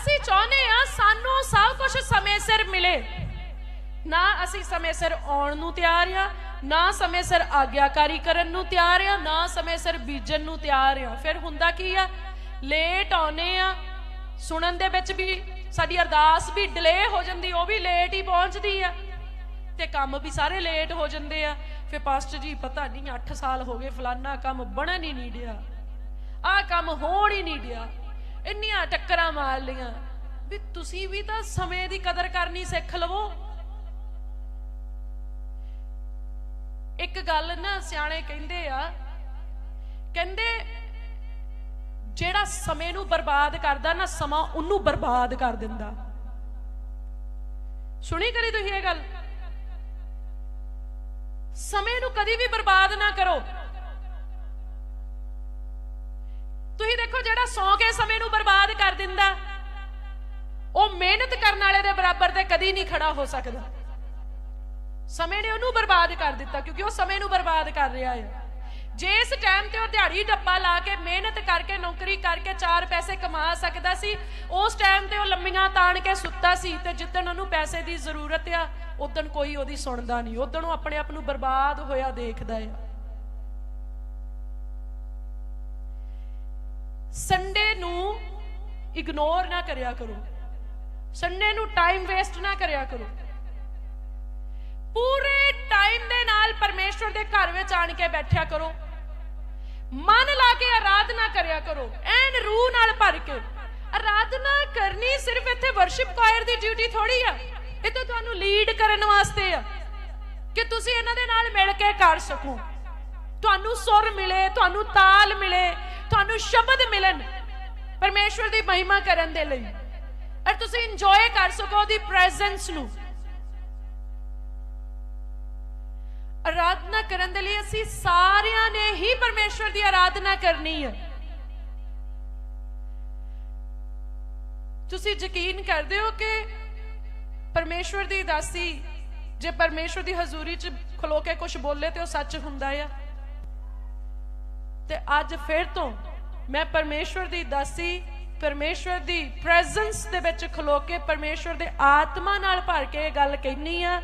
ਅਸੀਂ ਚਾਹੁੰਦੇ ਆ ਸਾਨੂੰ ਸਭ ਕੁਝ ਸਮੇਂ ਸਿਰ ਮਿਲੇ। ਨਾ ਅਸੀਂ ਸਮੇਂ ਸਿਰ ਆਉਣ ਨੂੰ ਤਿਆਰ ਆ ਨਾ ਸਮੇਂ ਸਿਰ ਆਗਿਆਕਾਰੀ ਕਰਨ ਨੂੰ ਤਿਆਰ ਆ ਨਾ ਸਮੇਂ ਸਿਰ ਬੀਜਣ ਨੂੰ ਤਿਆਰ ਆ ਫਿਰ ਹੁੰਦਾ ਕੀ ਆ? ਲੇਟ ਆਉਨੇ ਆ। ਸੁਣਨ ਦੇ ਵਿੱਚ ਵੀ ਸਾਡੀ ਅਰਦਾਸ ਵੀ ਡਿਲੇ ਹੋ ਜਾਂਦੀ, ਉਹ ਵੀ ਲੇਟ ਹੀ ਪਹੁੰਚਦੀ ਆ। ਤੇ ਕੰਮ ਵੀ ਸਾਰੇ ਲੇਟ ਹੋ ਜਾਂਦੇ ਆ। ਫਿਰ ਪਾਸਟਰ ਜੀ, ਪਤਾ ਨਹੀਂ 8 ਸਾਲ ਹੋ ਗਏ, ਫਲਾਨਾ ਕੰਮ ਬਣਨ ਹੀ ਨਹੀਂ ਡਿਆ। ਆਹ ਕੰਮ ਹੋਣ ਹੀ ਨਹੀਂ ਡਿਆ। ਇੰਨੀਆਂ ਟੱਕਰਾਂ ਮਾਰ ਲੀਆਂ ਵੀ ਤੁਸੀਂ ਵੀ ਤਾਂ ਸਮੇਂ ਦੀ ਕਦਰ ਕਰਨੀ ਸਿੱਖ ਲਵੋ। ਇੱਕ ਗੱਲ ਨਾ ਸਿਆਣੇ ਕਹਿੰਦੇ ਆ, ਕਹਿੰਦੇ ਜਿਹੜਾ ਸਮੇਂ ਨੂੰ ਬਰਬਾਦ ਕਰਦਾ ਨਾ ਸਮਾਂ ਉਹਨੂੰ ਬਰਬਾਦ ਕਰ ਦਿੰਦਾ। ਸੁਣੀ ਕਰੀ ਤੁਸੀਂ ਇਹ ਗੱਲ? ਸਮੇਂ ਨੂੰ ਕਦੀ ਵੀ ਬਰਬਾਦ ਨਾ ਕਰੋ ਤੁਸੀਂ ਦੇਖੋ ਜਿਹੜਾ ਸੌ ਕੇ ਸਮੇਂ ਨੂੰ ਬਰਬਾਦ ਕਰ ਦਿੰਦਾ, ਉਹ ਮਿਹਨਤ ਕਰਨ ਵਾਲੇ ਦੇ ਬਰਾਬਰ ਤੇ ਕਦੀ ਨਹੀਂ ਖੜਾ ਹੋ ਸਕਦਾ। ਸਮੇਂ ਨੇ ਉਹਨੂੰ ਬਰਬਾਦ ਕਰ ਦਿੱਤਾ, ਕਿਉਂਕਿ ਉਹ ਸਮੇਂ ਨੂੰ ਬਰਬਾਦ ਕਰ ਰਿਹਾ ਹੈ। ਜੇ ਇਸ ਟਾਈਮ ਤੇ ਉਹ ਦਿਹਾੜੀ ਡੱਬਾ ਲਾ ਕੇ ਮਿਹਨਤ ਕਰਕੇ, ਨੌਕਰੀ ਕਰਕੇ ਚਾਰ ਪੈਸੇ ਕਮਾ ਸਕਦਾ ਸੀ, ਉਸ ਟਾਈਮ ਤੇ ਉਹ ਲੰਮੀਆਂ ਤਾਣ ਕੇ ਸੁੱਤਾ ਸੀ ਤੇ ਜਿੱਦਣ ਉਹਨੂੰ ਪੈਸੇ ਦੀ ਜ਼ਰੂਰਤ ਆ ਉਦੋਂ ਕੋਈ ਉਹਦੀ ਸੁਣਦਾ ਨਹੀਂ। ਉਦੋਂ ਉਹ ਆਪਣੇ ਆਪ ਨੂੰ ਬਰਬਾਦ ਹੋਇਆ ਦੇਖਦਾ ਹੈ ਸੰਡੇ ਨੂੰ ਇਗਨੋਰ ਨਾ ਕਰਿਆ ਕਰੋ। ਸੰਡੇ ਨੂੰ ਟਾਈਮ ਵੇਸਟ ਨਾ ਕਰਿਆ ਕਰੋ। ਪੂਰੇ ਟਾਈਮ ਦੇ ਨਾਲ ਪਰਮੇਸ਼ਵਰ ਦੇ ਘਰ ਵਿੱਚ ਆਣ ਕੇ ਬੈਠਿਆ ਕਰੋ। ਮਨ ਲਾ ਕੇ ਆਰਾਧਨਾ ਕਰਿਆ ਕਰੋ, ਐਨ ਰੂਹ ਨਾਲ ਭਰ ਕੇ। ਆਰਾਧਨਾ ਕਰਨੀ ਸਿਰਫ ਇੱਥੇ ਵਰਸ਼ਿਪ ਕਾਇਰ ਦੀ ਡਿਊਟੀ ਥੋੜੀ ਆ। ਇਹ ਤਾਂ ਤੁਹਾਨੂੰ ਲੀਡ ਕਰਨ ਵਾਸਤੇ ਆ। ਕਿ ਤੁਸੀਂ ਇਹਨਾਂ ਦੇ ਨਾਲ ਮਿਲ ਕੇ ਕਰ ਸਕੋ। ਤੁਹਾਨੂੰ ਸੁਰ ਮਿਲੇ, ਤੁਹਾਨੂੰ ਤਾਲ ਮਿਲੇ ਤੁਹਾਨੂੰ ਸ਼ਬਦ ਮਿਲਣ ਪਰਮੇਸ਼ਵਰ ਦੀ ਮਹਿਮਾ ਕਰਨ ਦੇ ਲਈ। ਔਰ ਤੁਸੀਂ ਇੰਜੋਏ ਕਰ ਸਕੋ ਉਹਦੀ ਪ੍ਰੈਜ਼ੈਂਸ ਨੂੰ। ਆਰਾਧਨਾ ਕਰਨ ਦੇ ਲਈ ਅਸੀਂ ਸਾਰਿਆਂ ਨੇ ਹੀ ਪਰਮੇਸ਼ਵਰ ਦੀ ਆਰਾਧਨਾ ਕਰਨੀ ਹੈ। ਤੁਸੀਂ ਯਕੀਨ ਕਰਦੇ ਹੋ ਕਿ ਪਰਮੇਸ਼ਵਰ ਦੀ ਦਾਸੀ ਜੇ ਪਰਮੇਸ਼ਵਰ ਦੀ ਹਜ਼ੂਰੀ 'ਚ ਖਲੋ ਕੇ ਕੁਝ ਬੋਲੇ ਤੇ ਉਹ ਸੱਚ ਹੁੰਦਾ ਆ? ਤੇ ਅੱਜ ਫਿਰ ਤੋਂ ਮੈਂ ਪਰਮੇਸ਼ਵਰ ਦੀ ਦਾਸੀ ਪਰਮੇਸ਼ਵਰ ਦੀ ਪ੍ਰੈਜ਼ੈਂਸ ਦੇ ਵਿੱਚ ਖਲੋ ਕੇ ਪਰਮੇਸ਼ਵਰ ਦੇ ਆਤਮਾ ਨਾਲ ਭਰ ਕੇ ਇਹ ਗੱਲ ਕਹਿਨੀ ਆ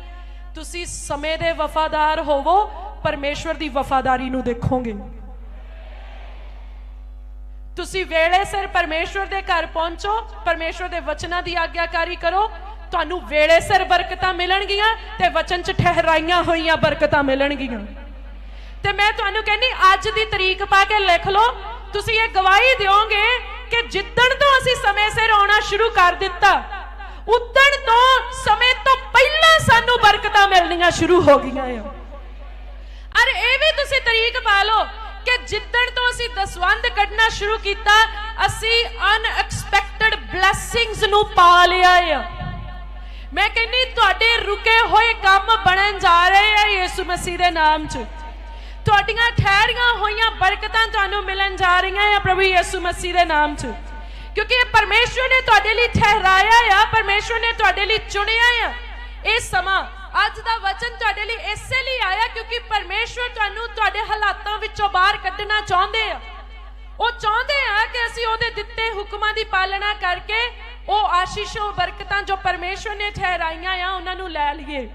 ਤੁਸੀਂ ਸਮੇਂ ਦੇ ਵਫਾਦਾਰ ਹੋਵੋ, ਪਰਮੇਸ਼ਵਰ ਦੀ ਵਫਾਦਾਰੀ ਨੂੰ ਦੇਖੋਗੇ। ਤੁਸੀਂ ਵੇਲੇ ਸਿਰ ਪਰਮੇਸ਼ਵਰ ਦੇ ਘਰ ਪਹੁੰਚੋ, ਪਰਮੇਸ਼ਵਰ ਦੇ ਵਚਨਾਂ ਦੀ ਆਗਿਆਕਾਰੀ ਕਰੋ, ਤੁਹਾਨੂੰ ਵੇਲੇ ਸਿਰ ਬਰਕਤਾਂ ਮਿਲਣਗੀਆਂ ਤੇ ਵਚਨ 'ਚ ਠਹਿਰਾਈਆਂ ਹੋਈਆਂ ਬਰਕਤਾਂ ਮਿਲਣਗੀਆਂ। ਤੇ ਮੈਂ ਤੁਹਾਨੂੰ ਕਹਿੰਨੀ ਅੱਜ ਦੀ ਤਰੀਕ ਪਾ ਕੇ ਲਿਖ ਲਓ, ਤੁਸੀਂ ਇਹ ਗਵਾਹੀ ਦਿਓਗੇ ਕਿ ਜਿੱਦਣ ਤੋਂ ਅਸੀਂ ਸਮੇਂ ਸਿਰ ਆਉਣਾ ਸ਼ੁਰੂ ਕਰ ਦਿੱਤਾ, ਉਦਣ ਤੋਂ ਸਮੇਂ ਤੋਂ ਪਹਿਲਾਂ ਸਾਨੂੰ ਬਰਕਤਾਂ ਮਿਲਣੀਆਂ ਸ਼ੁਰੂ ਹੋ ਗਈਆਂ ਆ। ਅਰੇ ਇਹ ਵੀ ਤੁਸੀਂ ਤਰੀਕ ਪਾ ਲਓ ਕਿ ਜਿੱਦਣ ਤੋਂ ਅਸੀਂ ਦਸਵੰਦ ਕੱਢਣਾ ਸ਼ੁਰੂ ਕੀਤਾ, ਅਸੀਂ ਅਨਐਕਸਪੈਕਟਡ ਬਲੇਸਿੰਗਸ ਨੂੰ ਪਾ ਲਿਆ ਆ। ਮੈਂ ਕਹਿੰਨੀ ਤੁਹਾਡੇ ਰੁਕੇ ਹੋਏ ਕੰਮ ਬਣਨ ਜਾ ਰਹੇ ਆ ਯਿਸੂ ਮਸੀਹ ਦੇ ਨਾਮ 'ਚ। ਤੁਹਾਡੀਆਂ ਠਹਿਰੀਆਂ ਹੋਈਆਂ ਬਰਕਤਾਂ ਤੁਹਾਨੂੰ ਮਿਲਣ ਜਾ ਰਹੀਆਂ ਆ ਪ੍ਰਭੂ ਯਿਸੂ ਮਸੀਹ ਦੇ ਨਾਮ 'ਚ। ਕਿਉਂਕਿ ਪਰਮੇਸ਼ਵਰ ਨੇ ਤੁਹਾਡੇ ਲਈ ਠਹਿਰਾਇਆ ਆ, ਪਰਮੇਸ਼ਵਰ ਨੇ ਤੁਹਾਡੇ ਲਈ ਚੁਣਿਆ ਆ। ਇਹ ਸਮਾਂ, ਅੱਜ ਦਾ ਵਚਨ ਤੁਹਾਡੇ ਲਈ ਇਸੇ ਲਈ ਆਇਆ ਕਿਉਂਕਿ ਪਰਮੇਸ਼ਵਰ ਤੁਹਾਨੂੰ ਤੁਹਾਡੇ ਹਾਲਾਤਾਂ ਵਿੱਚੋਂ ਬਾਹਰ ਕੱਢਣਾ ਚਾਹੁੰਦੇ ਆ। ਉਹ ਚਾਹੁੰਦੇ ਆ ਕਿ ਅਸੀਂ ਉਹਦੇ ਦਿੱਤੇ ਹੁਕਮਾਂ ਦੀ ਪਾਲਣਾ ਕਰਕੇ ਉਹ ਆਸ਼ੀਸ਼ੋ, ਬਰਕਤਾਂ ਜੋ ਪਰਮੇਸ਼ਵਰ ਨੇ ਠਹਿਰਾਈਆਂ ਆ, ਉਹਨਾਂ ਨੂੰ ਲੈ ਲਈਏ।